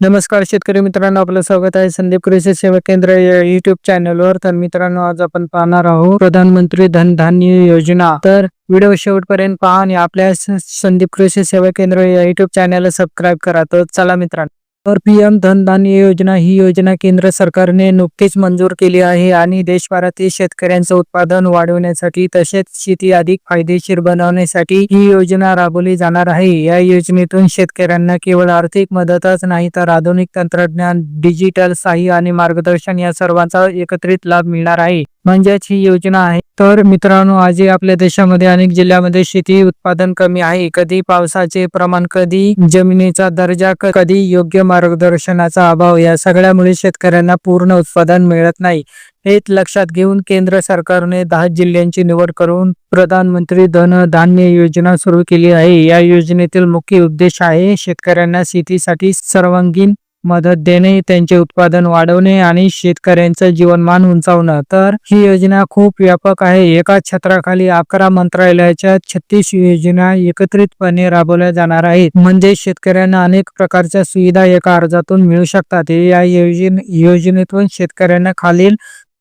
नमस्कार शेतकरी मित्रांनो आपलं स्वागत आहे संदीप कृषी सेवा केंद्र या युट्यूब चॅनलवर तर मित्रांनो आज आपण पाहणार आहोत प्रधानमंत्री धन धान्य योजना. तर व्हिडिओ शेवटपर्यंत पहा आणि आपल्या संदीप कृषी सेवा केंद्र या युट्यूब चॅनलला सबस्क्राईब करा. तर चला मित्रांनो. तर पीएम धन योजना ही योजना केंद्र सरकारने नुकतीच मंजूर केली आहे आणि देशभरातील शेतकऱ्यांचं उत्पादन वाढवण्यासाठी तसेच शेती अधिक फायदेशीर बनवण्यासाठी ही योजना राबवली जाणार आहे. या योजनेतून शेतकऱ्यांना केवळ आर्थिक मदतच नाही तर आधुनिक तंत्रज्ञान डिजिटल सहाय्य आणि मार्गदर्शन या सर्वांचा एकत्रित लाभ मिळणार आहे. म्हणजेच ही योजना आहे. तर मित्रांनो आजही आपल्या देशामध्ये अनेक जिल्ह्यामध्ये शेती उत्पादन कमी आहे. कधी पावसाचे प्रमाण कधी जमिनीचा दर्जा कधी योग्य मार्गदर्शनाचा अभाव या सगळ्यामुळे शेतकऱ्यांना पूर्ण उत्पादन मिळत नाही. हे लक्षात घेऊन केंद्र सरकारने दहा जिल्ह्यांची निवड करून प्रधानमंत्री धन धान्य योजना सुरू केली आहे. या योजनेतील मुख्य उद्देश आहे शेतकऱ्यांना शेतीसाठी सर्वांगीण मदत देणे त्यांचे उत्पादन वाढवणे आणि शेतकऱ्यांचं जीवनमान उंचावणं. तर ही योजना खूप व्यापक आहे. एका छत्राखाली अकरा मंत्रालयाच्या छत्तीस योजना एकत्रितपणे राबवल्या जाणार आहेत. म्हणजे शेतकऱ्यांना अनेक प्रकारच्या सुविधा एका अर्जातून मिळू शकतात. या योजने योजनेतून शेतकऱ्यांना खालील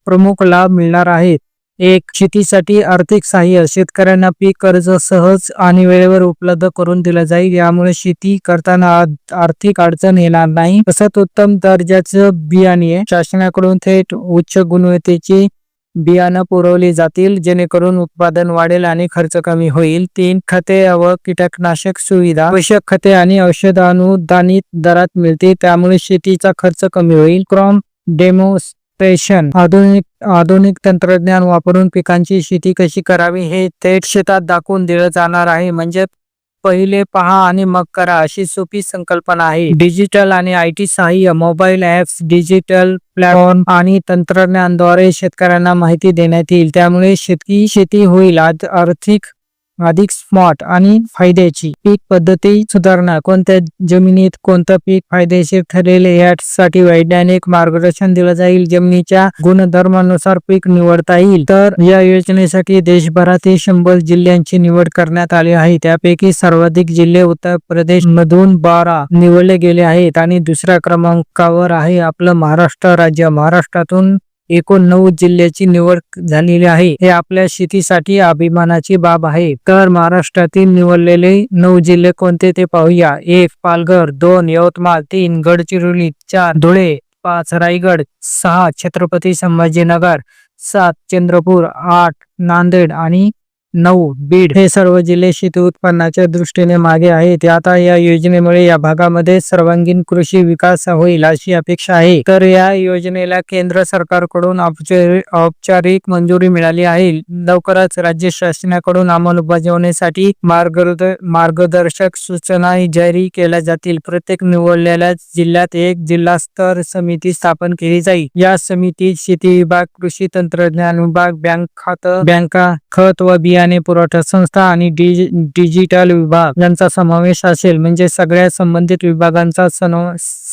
प्रमुख लाभ मिळणार आहेत. एक शेतीसाठी आर्थिक सहाय्य शेतकऱ्यांना पीक कर्ज सहज आणि वेळेवर उपलब्ध करून दिलं जाईल. यामुळे शेती करताना आर्थिक अडचण येणार नाही. तसंच उत्तम दर्जाचं बियाणे शासनाकडून थेट उच्च गुणवत्तेची बियाणं पुरवली जातील. जेणेकरून उत्पादन वाढेल आणि खर्च कमी होईल. तीन खते व कीटकनाशक सुविधा. आवश्यक खते आणि औषध अनुदानित दरात मिळते त्यामुळे शेतीचा खर्च कमी होईल. क्रॉम डेमोस पेशन आधुनिक आधुनिक तंत्रज्ञान वापरून पिकांची शेती कशी करावी हे थेट शेतात दाखवून दिलं जाणार आहे. म्हणजे पहिले पहा आणि मग करा अशी सोपी संकल्पना आहे. डिजिटल आणि आय टी सहाय्य मोबाईल ऍप्स डिजिटल प्लॅटफॉर्म आणि तंत्रज्ञानद्वारे शेतकऱ्यांना माहिती देण्यात येईल. त्यामुळे शेती शेती होईल. आज आर्थिक अधिक स्मार्ट आणि फायद्याची पीक पद्धती सुधारणा कोणत्या जमिनीत कोणतं पीक फायदेशीर ठरेल यासाठी वैज्ञानिक मार्गदर्शन दिलं जाईल. जमिनीच्या गुणधर्मानुसार पीक निवडता येईल. तर या योजनेसाठी देशभरातील शंभर जिल्ह्यांची निवड करण्यात आली आहे. त्यापैकी सर्वाधिक जिल्हे उत्तर प्रदेश मधून बारा निवडले गेले आहेत आणि दुसऱ्या क्रमांकावर आहे आपलं महाराष्ट्र राज्य. महाराष्ट्रातून एकूण नऊ जिल्ह्याची निवड झालेली आहे. हे आपल्या शेतीसाठी अभिमानाची बाब आहे. तर महाराष्ट्रातील निवडलेले नऊ जिल्हे कोणते ते पाहूया. एक पालघर. दोन यवतमाळ. तीन गडचिरोली. चार धुळे. पाच रायगड. सहा छत्रपती संभाजीनगर. सात चंद्रपूर. आठ नांदेड आणि नऊ बीड हे सर्व जिल्हे शेती उत्पन्नाच्या दृष्टीने मागे आहेत. आता या योजनेमुळे या भागामध्ये सर्वांगीण कृषी विकास होईल अशी अपेक्षा आहे. तर या योजनेला केंद्र सरकारकडून औपचारिक औपचारिक मंजुरी मिळाली आहे. लवकरच राज्य शासनाकडून अंमलबजावणीसाठी मार्गद मार्गदर्शक सूचना जारी केल्या जातील. प्रत्येक निवडलेल्या जिल्ह्यात एक जिल्हा स्तर समिती स्थापन केली जाईल. या समितीत शेती विभाग कृषी तंत्रज्ञान विभाग बँक खातं बँका खत व बियाणे पुरवठा संस्था आणि डिजि- डिजिटल विभाग यांचा समावेश असेल. म्हणजे सगळ्या संबंधित विभागांचा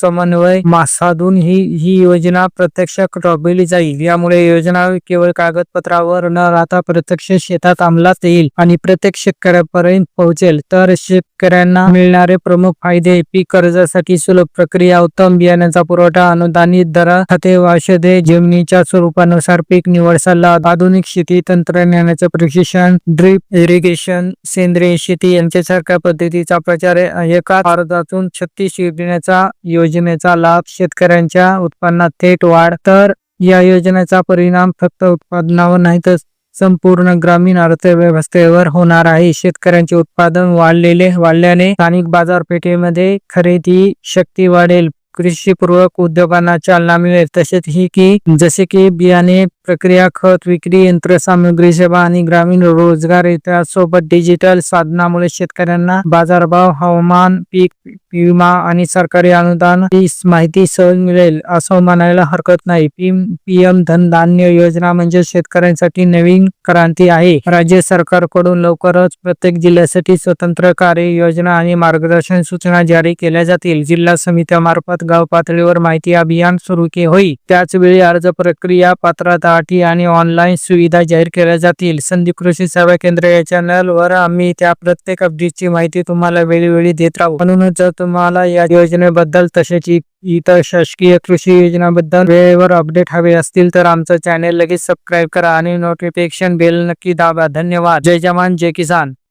समन्वय साधून ही ही योजना प्रत्यक्ष राबवली जाईल. यामुळे योजना केवळ कागदपत्रावर न राहता प्रत्यक्ष शेतात अंमलात येईल आणि प्रत्येक शेतकऱ्यापर्यंत पोहोचेल. तर शेतकऱ्यांना मिळणारे प्रमुख फायदे पीक कर्जासाठी सुलभ प्रक्रिया उत्तम बियाण्याचा पुरवठा अनुदानित दर खते औषधे जमिनीच्या स्वरूपानुसार पीक निवड सल्ला आधुनिक शेती तंत्रज्ञानाचे प्रशिक्षण ड्रीप इरिगेशन सेंद्रिय शेती यांच्यासारख्या पद्धतीचा प्रचार एका अर्जातून छत्तीस योजनेचा योजनेचा लाभ शेतकऱ्यांच्या उत्पन्नात थेट वाढ. तर या योजनेचा परिणाम फक्त उत्पादनावर नाही तर संपूर्ण ग्रामीण अर्थव्यवस्थेवर होणार आहे. शेतकऱ्यांचे उत्पादन वाढलेले वाढल्याने स्थानिक बाजारपेठेमध्ये खरेदी शक्ती वाढेल. कृषीपूर्वक उद्योगांना चालना मिळेल. तसेच ही की जसे की बियाणे प्रक्रिया खत विक्री यंत्रसामुग्री सेवा आणि ग्रामीण रोजगार सोबत डिजिटल साधनामुळे शेतकऱ्यांना बाजारभाव हवामान पीक विमा आणि सरकारी अनुदान ही माहिती सहज मिळेल असं म्हणायला हरकत नाही. पीएम धनधान्य योजना म्हणजे शेतकऱ्यांसाठी नवीन क्रांती आहे. राज्य सरकारकडून लवकरच प्रत्येक जिल्ह्यासाठी स्वतंत्र कार्य योजना आणि मार्गदर्शन सूचना जारी केल्या जातील. जिल्हा समित्यामार्फत गाव पातळीवर माहिती अभियान सुरू के होईल त्याचवेळी अर्ज प्रक्रिया पात्रता अटी आणि ऑनलाईन सुविधा जाहीर केल्या जातील. संधी कृषी सेवा केंद्र या चॅनलवर आम्ही त्या प्रत्येक अपडेटची माहिती तुम्हाला वेळोवेळी देत राहू. म्हणूनच जर तुम्हाला या योजनेबद्दल तसेच इतर शासकीय कृषी योजनाबद्दल वेळेवर अपडेट हवे असतील तर आमचं चॅनेल लगेच सबस्क्राईब करा आणि नोटिफिकेशन बेल नक्की दाबा. धन्यवाद. जय जवान जय किसान.